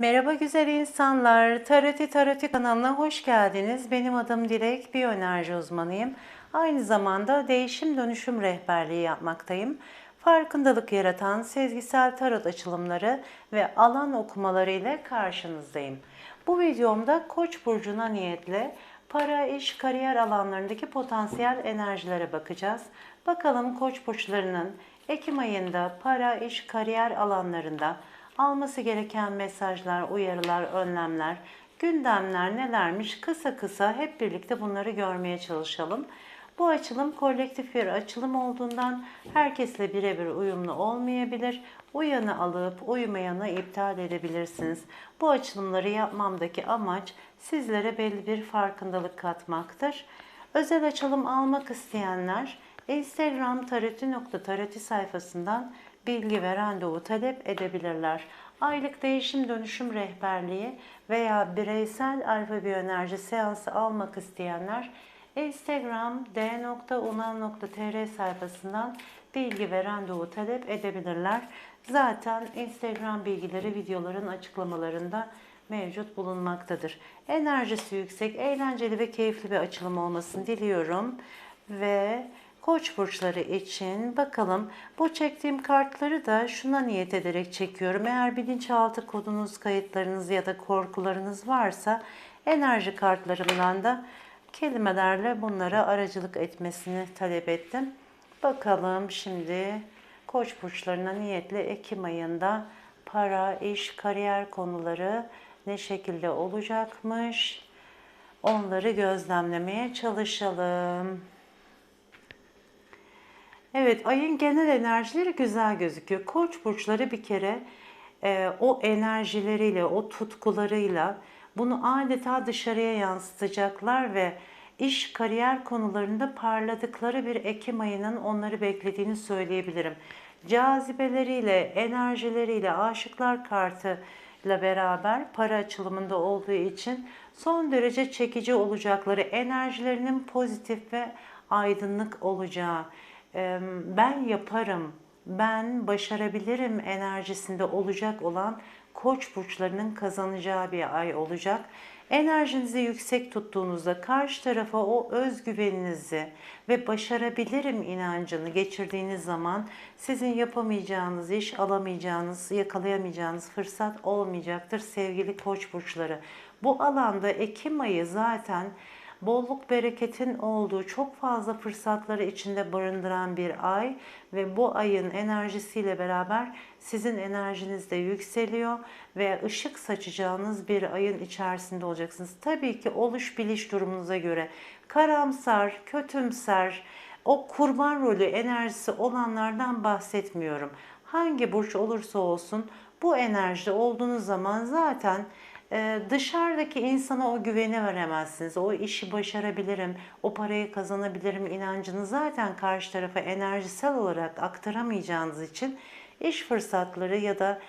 Merhaba güzel insanlar. Taroti Taroti kanalına hoş geldiniz. Benim adım Dilek, biyoenerji uzmanıyım. Aynı zamanda değişim dönüşüm rehberliği yapmaktayım. Farkındalık yaratan sezgisel tarot açılımları ve alan okumaları ile karşınızdayım. Bu videomda Koç burcuna niyetle para, iş, kariyer alanlarındaki potansiyel enerjilere bakacağız. Bakalım Koç burçlarının Ekim ayında para, iş, kariyer alanlarında alması gereken mesajlar, uyarılar, önlemler, gündemler nelermiş kısa kısa hep birlikte bunları görmeye çalışalım. Bu açılım kolektif bir açılım olduğundan herkesle birebir uyumlu olmayabilir. Uyanı alıp uymayanı iptal edebilirsiniz. Bu açılımları yapmamdaki amaç sizlere belli bir farkındalık katmaktır. Özel açılım almak isteyenler Instagram taroti.taroti sayfasından bilgi ve randevu talep edebilirler. Aylık değişim dönüşüm rehberliği veya bireysel alfa biyoenerji seansı almak isteyenler Instagram d.unal.tr sayfasından bilgi ve randevu talep edebilirler. Zaten Instagram bilgileri videoların açıklamalarında mevcut bulunmaktadır. Enerjisi yüksek, eğlenceli ve keyifli bir açılım olmasını diliyorum. Ve Koç burçları için bakalım bu çektiğim kartları da şuna niyet ederek çekiyorum. Eğer bilinçaltı kodunuz, kayıtlarınız ya da korkularınız varsa enerji kartlarımdan da kelimelerle bunlara aracılık etmesini talep ettim. Bakalım şimdi Koç burçlarına niyetle Ekim ayında para, iş, kariyer konuları ne şekilde olacakmış? Onları gözlemlemeye çalışalım. Evet, ayın genel enerjileri güzel gözüküyor. Koç burçları bir kere e, o enerjileriyle, o tutkularıyla bunu adeta dışarıya yansıtacaklar ve iş, kariyer konularında parladıkları bir Ekim ayının onları beklediğini söyleyebilirim. Cazibeleriyle, enerjileriyle, aşıklar kartı ile beraber para açılımında olduğu için son derece çekici olacakları, enerjilerinin pozitif ve aydınlık olacağı, ben yaparım, ben başarabilirim enerjisinde olacak olan koç burçlarının kazanacağı bir ay olacak. Enerjinizi yüksek tuttuğunuzda karşı tarafa o özgüveninizi ve başarabilirim inancını geçirdiğiniz zaman sizin yapamayacağınız iş, alamayacağınız, yakalayamayacağınız fırsat olmayacaktır sevgili koç burçları. Bu alanda Ekim ayı zaten bolluk bereketin olduğu çok fazla fırsatları içinde barındıran bir ay ve bu ayın enerjisiyle beraber sizin enerjiniz de yükseliyor ve ışık saçacağınız bir ayın içerisinde olacaksınız. Tabii ki oluş biliş durumunuza göre karamsar, kötümser, o kurban rolü enerjisi olanlardan bahsetmiyorum. Hangi burç olursa olsun bu enerjide olduğunuz zaman zaten dışarıdaki insana o güveni veremezsiniz. O işi başarabilirim, o parayı kazanabilirim inancını zaten karşı tarafa enerjisel olarak aktaramayacağınız için iş fırsatları ya da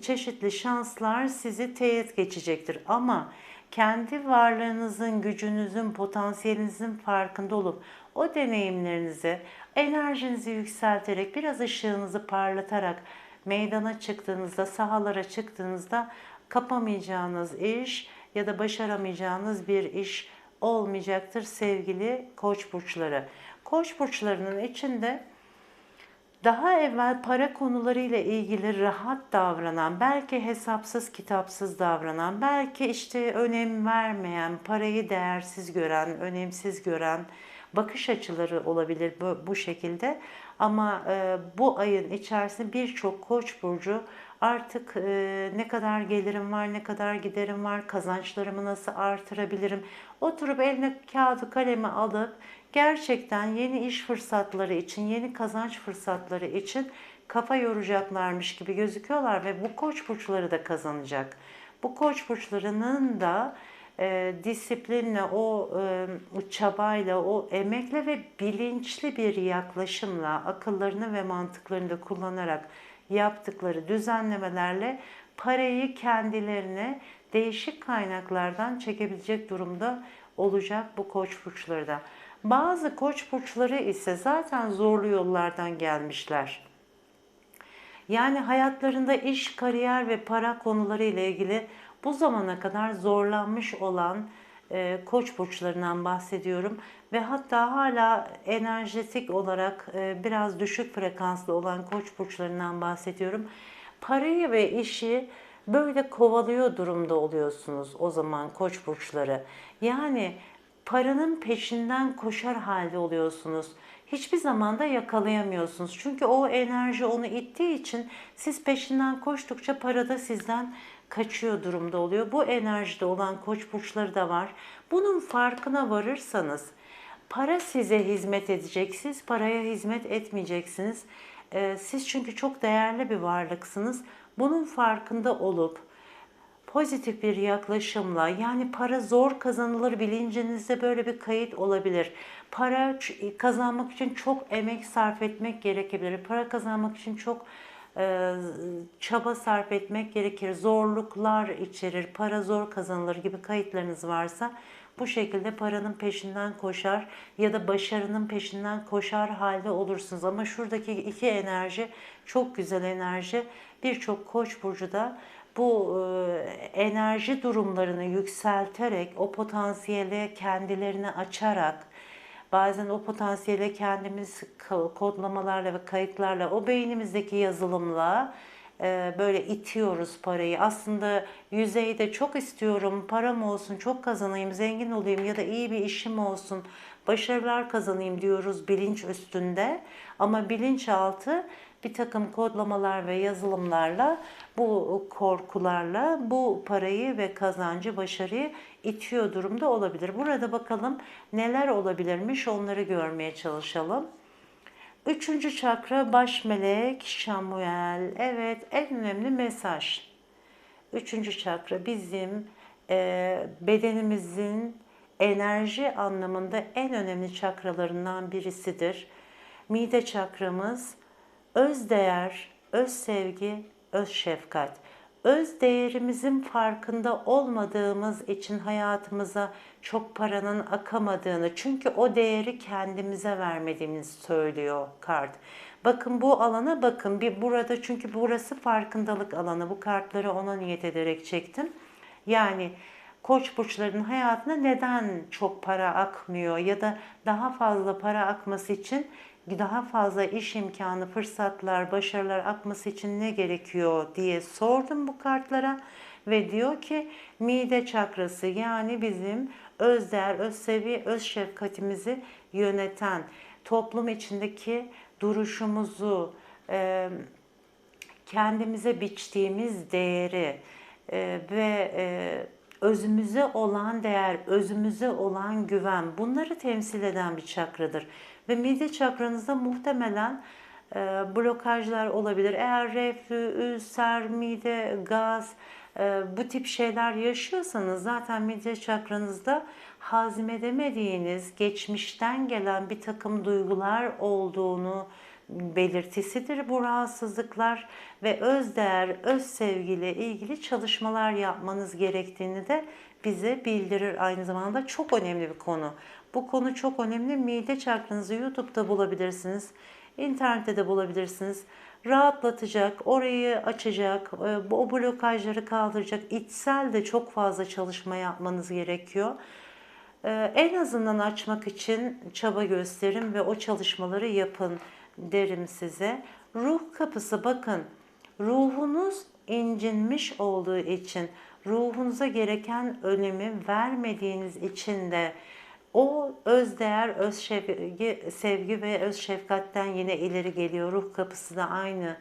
çeşitli şanslar sizi teyit geçecektir. Ama kendi varlığınızın, gücünüzün, potansiyelinizin farkında olup o deneyimlerinizi, enerjinizi yükselterek, biraz ışığınızı parlatarak meydana çıktığınızda, sahalara çıktığınızda kapamayacağınız iş ya da başaramayacağınız bir iş olmayacaktır sevgili koç burçları. Koç burçlarının içinde daha evvel para konularıyla ilgili rahat davranan, belki hesapsız kitapsız davranan, belki işte önem vermeyen, parayı değersiz gören, önemsiz gören bakış açıları olabilir bu, bu şekilde. Ama e, bu ayın içerisinde birçok koç burcu artık e, ne kadar gelirim var, ne kadar giderim var, kazançlarımı nasıl artırabilirim? Oturup eline kağıdı kalemi alıp gerçekten yeni iş fırsatları için, yeni kazanç fırsatları için kafa yoracaklarmış gibi gözüküyorlar ve bu koç burçları da kazanacak. Bu koç burçlarının da e, disiplinle, o e, çabayla, o emekle ve bilinçli bir yaklaşımla, akıllarını ve mantıklarını da kullanarak yaptıkları düzenlemelerle parayı kendilerine değişik kaynaklardan çekebilecek durumda olacak bu koç burçları da. Bazı koç burçları ise zaten zorlu yollardan gelmişler. Yani hayatlarında iş, kariyer ve para konuları ile ilgili bu zamana kadar zorlanmış olan e, koç burçlarından bahsediyorum ve hatta hala enerjetik olarak e, biraz düşük frekanslı olan koç burçlarından bahsediyorum. Parayı ve işi böyle kovalıyor durumda oluyorsunuz o zaman koç burçları. Yani paranın peşinden koşar halde oluyorsunuz. Hiçbir zaman da yakalayamıyorsunuz. Çünkü o enerji onu ittiği için siz peşinden koştukça para da sizden kaçıyor durumda oluyor. Bu enerjide olan koç burçları da var. Bunun farkına varırsanız para size hizmet edecek, siz paraya hizmet etmeyeceksiniz. Ee, siz çünkü çok değerli bir varlıksınız. Bunun farkında olup pozitif bir yaklaşımla yani para zor kazanılır bilincinizde böyle bir kayıt olabilir. Para kazanmak için çok emek sarf etmek gerekebilir. Para kazanmak için çok e, çaba sarf etmek gerekir. Zorluklar içerir. Para zor kazanılır gibi kayıtlarınız varsa bu şekilde paranın peşinden koşar ya da başarının peşinden koşar halde olursunuz. Ama şuradaki iki enerji çok güzel enerji. Birçok koç burcu da bu e, enerji durumlarını yükselterek, o potansiyeli kendilerini açarak, bazen o potansiyeli kendimiz ko- kodlamalarla ve kayıtlarla, o beynimizdeki yazılımla böyle itiyoruz parayı. Aslında yüzeyde çok istiyorum, param olsun, çok kazanayım, zengin olayım ya da iyi bir işim olsun, başarılar kazanayım diyoruz bilinç üstünde. Ama bilinçaltı bir takım kodlamalar ve yazılımlarla bu korkularla bu parayı ve kazancı, başarıyı itiyor durumda olabilir. Burada bakalım neler olabilirmiş onları görmeye çalışalım. Üçüncü çakra baş melek Şamuel. Evet en önemli mesaj. Üçüncü çakra bizim e, bedenimizin enerji anlamında en önemli çakralarından birisidir. Mide çakramız öz değer, öz sevgi, öz şefkat. Öz değerimizin farkında olmadığımız için hayatımıza çok paranın akamadığını, çünkü o değeri kendimize vermediğimizi söylüyor kart. Bakın bu alana bakın. Bir burada çünkü burası farkındalık alanı. Bu kartları ona niyet ederek çektim. Yani koç burçlarının hayatına neden çok para akmıyor ya da daha fazla para akması için daha fazla iş imkanı, fırsatlar, başarılar akması için ne gerekiyor diye sordum bu kartlara ve diyor ki mide çakrası yani bizim öz değer, öz seviye, öz şefkatimizi yöneten toplum içindeki duruşumuzu, kendimize biçtiğimiz değeri ve özümüze olan değer, özümüze olan güven bunları temsil eden bir çakradır. Ve mide çakranızda muhtemelen e, blokajlar olabilir. Eğer reflü, ülser, mide, gaz e, bu tip şeyler yaşıyorsanız zaten mide çakranızda hazmedemediğiniz, geçmişten gelen bir takım duygular olduğunu belirtisidir bu rahatsızlıklar ve öz değer, öz sevgiyle ilgili çalışmalar yapmanız gerektiğini de bize bildirir aynı zamanda çok önemli bir konu. Bu konu çok önemli. Mide çakranızı YouTube'da bulabilirsiniz. İnternette de bulabilirsiniz. Rahatlatacak, orayı açacak, e, o blokajları kaldıracak. içsel de çok fazla çalışma yapmanız gerekiyor. Ee, En azından açmak için çaba gösterin ve o çalışmaları yapın derim size. Ruh kapısı bakın. Ruhunuz incinmiş olduğu için, ruhunuza gereken önemi vermediğiniz için de o öz değer, öz sevgi, sevgi ve öz şefkatten yine ileri geliyor. Ruh kapısı da aynı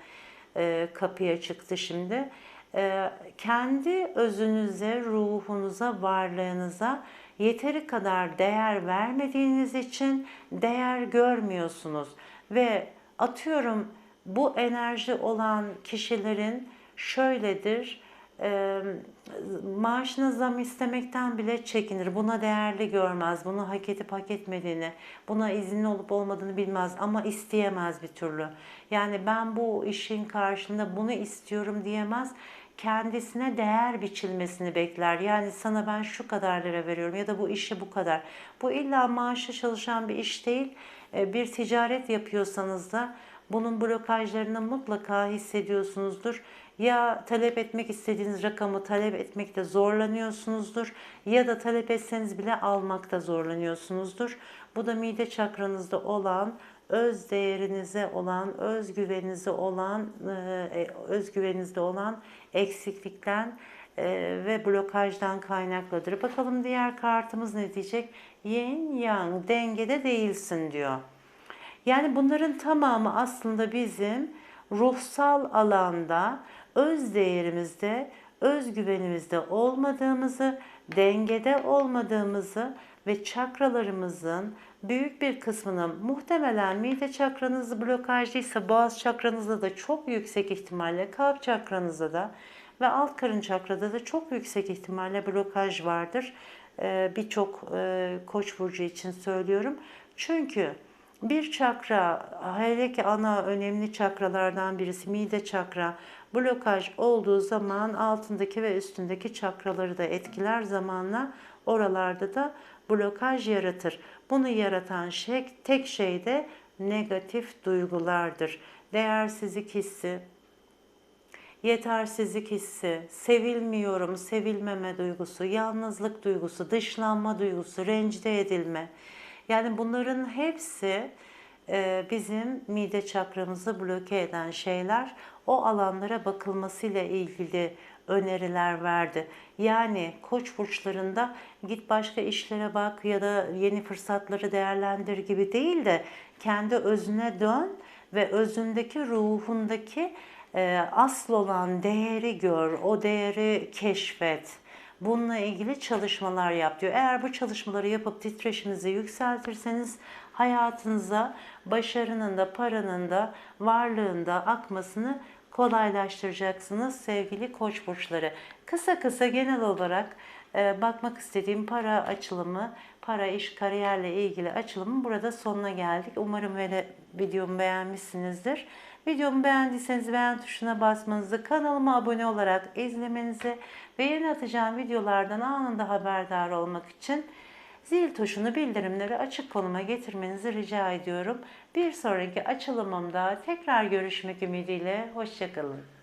e, kapıya çıktı şimdi. E, kendi özünüze, ruhunuza, varlığınıza yeteri kadar değer vermediğiniz için değer görmüyorsunuz. Ve atıyorum bu enerji olan kişilerin şöyledir, e, maaşına zam istemekten bile çekinir. Buna değerli görmez. Bunu hak edip hak etmediğini, buna izinli olup olmadığını bilmez ama isteyemez bir türlü. Yani ben bu işin karşılığında bunu istiyorum diyemez. Kendisine değer biçilmesini bekler. Yani sana ben şu kadar lira veriyorum ya da bu işe bu kadar. Bu illa maaşla çalışan bir iş değil. E, Bir ticaret yapıyorsanız da Bunun blokajlarını mutlaka hissediyorsunuzdur. Ya talep etmek istediğiniz rakamı talep etmekte zorlanıyorsunuzdur ya da talep etseniz bile almakta zorlanıyorsunuzdur. Bu da mide çakranızda olan öz değerinize olan, özgüveninize olan, e, özgüveninizde olan eksiklikten e, ve blokajdan kaynaklıdır. Bakalım diğer kartımız ne diyecek? Yin yang dengede değilsin diyor. Yani bunların tamamı aslında bizim ruhsal alanda öz değerimizde, özgüvenimizde olmadığımızı, dengede olmadığımızı ve çakralarımızın büyük bir kısmını muhtemelen mide çakranızı blokajlıysa boğaz çakranızda da çok yüksek ihtimalle kalp çakranızda da ve alt karın çakrada da çok yüksek ihtimalle blokaj vardır. Ee, Birçok e, koç burcu için söylüyorum. Çünkü bir çakra, hele ki ana önemli çakralardan birisi mide çakra, blokaj olduğu zaman altındaki ve üstündeki çakraları da etkiler zamanla oralarda da blokaj yaratır. Bunu yaratan şey, tek şey de negatif duygulardır. Değersizlik hissi, yetersizlik hissi, sevilmiyorum, sevilmeme duygusu, yalnızlık duygusu, dışlanma duygusu, rencide edilme. Yani bunların hepsi e, bizim mide çakramızı bloke eden şeyler. O alanlara bakılmasıyla ilgili öneriler verdi. Yani koç burçlarında git başka işlere bak ya da yeni fırsatları değerlendir gibi değil de kendi özüne dön ve özündeki ruhundaki e, asıl olan değeri gör, o değeri keşfet. Bununla ilgili çalışmalar yap diyor. Eğer bu çalışmaları yapıp titreşimizi yükseltirseniz hayatınıza başarının da paranın da varlığın da akmasını kolaylaştıracaksınız sevgili koç burçları. Kısa kısa genel olarak e, bakmak istediğim para açılımı, para, iş, kariyerle ilgili açılımın burada sonuna geldik. Umarım böyle videomu beğenmişsinizdir. Videomu beğendiyseniz beğen tuşuna basmanızı, kanalıma abone olarak izlemenizi ve yeni atacağım videolardan anında haberdar olmak için zil tuşunu bildirimleri açık konuma getirmenizi rica ediyorum. Bir sonraki açılımımda tekrar görüşmek ümidiyle. Hoşçakalın.